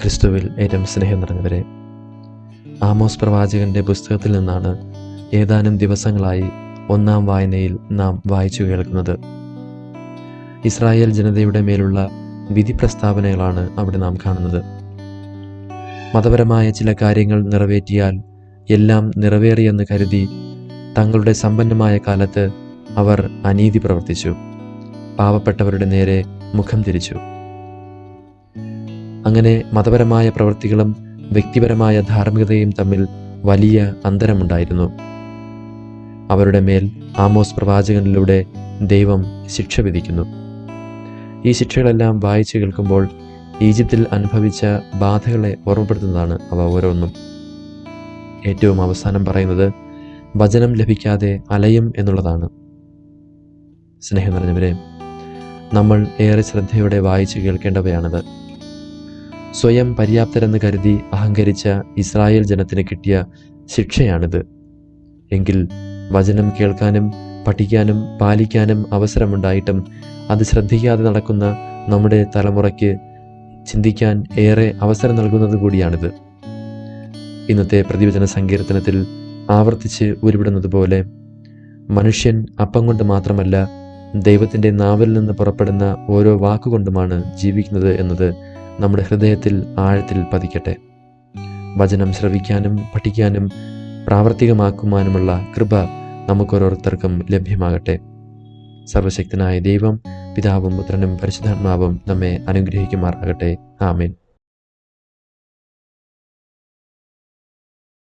ക്രിസ്തുവിൽ ഏറ്റവും സ്നേഹം നിറഞ്ഞവരെ ആമോസ് പ്രവാചകന്റെ പുസ്തകത്തിൽ നിന്നാണ് ഏതാനും ദിവസങ്ങളായി ഒന്നാം വായനയിൽ നാം വായിച്ചു കേൾക്കുന്നത്. ഇസ്രായേൽ ജനതയുടെ മേലുള്ള വിധി പ്രസ്താവനകളാണ് അവിടെ നാം കാണുന്നത്. മതപരമായ ചില കാര്യങ്ങൾ നിറവേറ്റിയാൽ എല്ലാം നിറവേറിയെന്ന് കരുതി തങ്ങളുടെ സമ്പന്നമായ കാലത്ത് അവർ അനീതി പ്രവർത്തിച്ചു. പാവപ്പെട്ടവരുടെ നേരെ മുഖം തിരിച്ചു അങ്ങനെ മതപരമായ പ്രവൃത്തികളും വ്യക്തിപരമായ ധാർമ്മികതയും തമ്മിൽ വലിയ അന്തരമുണ്ടായിരുന്നു. അവരുടെ മേൽ ആമോസ് പ്രവാചകനിലൂടെ ദൈവം ശിക്ഷ വിധിക്കുന്നു. ഈ ശിക്ഷകളെല്ലാം വായിച്ചു കേൾക്കുമ്പോൾ ഈജിപ്തിൽ അനുഭവിച്ച ബാധകളെ ഓർമ്മപ്പെടുത്തുന്നതാണ് അവ ഓരോന്നും. ഏറ്റവും അവസാനം പറയുന്നത് വചനം ലഭിക്കാതെ അലയും എന്നുള്ളതാണ്. സ്നേഹം നിറഞ്ഞവരെ നമ്മൾ ഏറെ ശ്രദ്ധയോടെ വായിച്ചു കേൾക്കേണ്ടവയാണത്. സ്വയം പര്യാപ്തരെന്ന് കരുതി അഹങ്കരിച്ച ഇസ്രായേൽ ജനത്തിന് കിട്ടിയ ശിക്ഷയാണിത്. എങ്കിൽ വചനം കേൾക്കാനും പഠിക്കാനും പാലിക്കാനും അവസരമുണ്ടായിട്ടും അത് ശ്രദ്ധിക്കാതെ നടക്കുന്ന നമ്മുടെ തലമുറയ്ക്ക് ചിന്തിക്കാൻ ഏറെ അവസരം നൽകുന്നത് കൂടിയാണിത്. ഇന്നത്തെ പ്രതിവചന സങ്കീർത്തനത്തിൽ ആവർത്തിച്ച് ഉരുവിടുന്നത് പോലെ മനുഷ്യൻ അപ്പം കൊണ്ട് മാത്രമല്ല ദൈവത്തിന്റെ നാവിൽ നിന്ന് പുറപ്പെടുന്ന ഓരോ വാക്കുകൊണ്ടുമാണ് ജീവിക്കുന്നത് എന്നത് നമ്മുടെ ഹൃദയത്തിൽ ആഴത്തിൽ പതിക്കട്ടെ. വചനം ശ്രവിക്കാനും പഠിക്കാനും പ്രാവർത്തികമാക്കുവാനുമുള്ള കൃപ നമുക്കോരോരുത്തർക്കും ലഭ്യമാകട്ടെ. സർവശക്തനായ ദൈവം പിതാവും പുത്രനും പരിശുദ്ധാത്മാവും നമ്മെ അനുഗ്രഹിക്കുമാറാകട്ടെ. ആമേൻ.